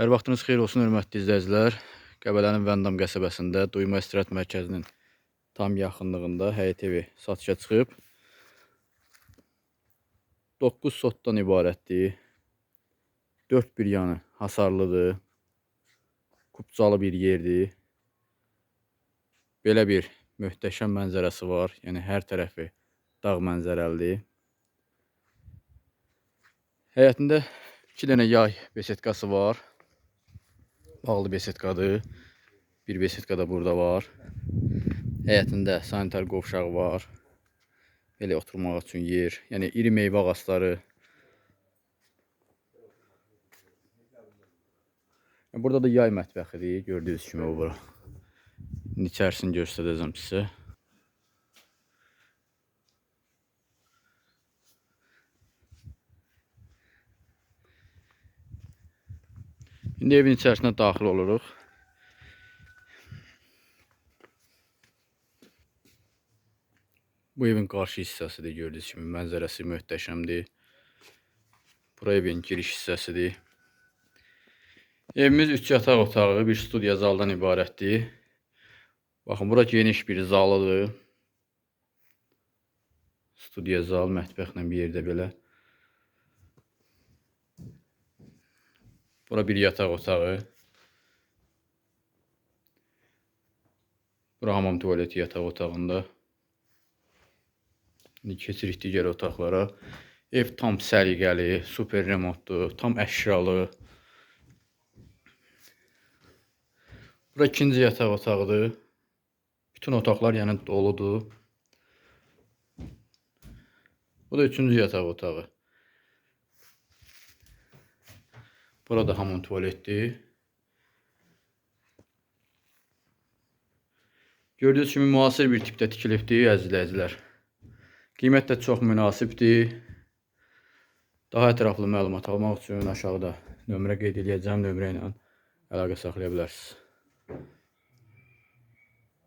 Hər vaxtınız xeyir olsun, hörmətli izləyicilər. Qəbələnin Vəndam qəsəbəsində Duyma İstirahət Mərkəzinin tam yaxınlığında həyət evi satışa çıxıb. 9 sotdan ibarətdir. 4 bir yanı hasarlıdır. Kupcalı bir yerdir. Belə bir möhtəşəm mənzərəsi var. Yəni hər tərəfi dağ mənzərəlidir. Həyətində 2 dənə yay besetkası var. Bağlı besetkadır. Bir besetka da burada var. Həyətində sanitar qovşağı var. Belə oturmaq üçün yer. Yəni iri meyvə ağacları. Burada da yay mətbəxidir. Gördüyünüz kimi o bura. İçərisini göstərəcəm sizə. İndi evin içərisinə daxil oluruq. Bu evin qarşı hissəsidir gördüyünüz kimi. Mənzərəsi möhtəşəmdir. Bura evin giriş hissəsidir. Evimiz 3 yataq otağı, bir studiya zaldan ibarətdir. Baxın, bura geniş bir zalıdır. Studiya zal, mətbəxlə bir yerdə belə. Bura bir yataq otağı. Bura hamam tualeti yataq otağında. İndi keçirik digər otaqlara. Ev tam səliqəli, super remontdur, tam əşyalı. Bura ikinci yataq otağıdır. Bütün otaqlar yəni doludur. Bu da üçüncü yataq otağı. Burada hamam tualetdir. Gördüyünüz kimi müasir bir tipdə tikilibdir əzizləyicilər. Qiymət də çox münasibdir. Daha ətraflı məlumat almaq üçün aşağıda nömrə qeyd edəcəm. Nömrə ilə əlaqə saxlaya bilərsiniz.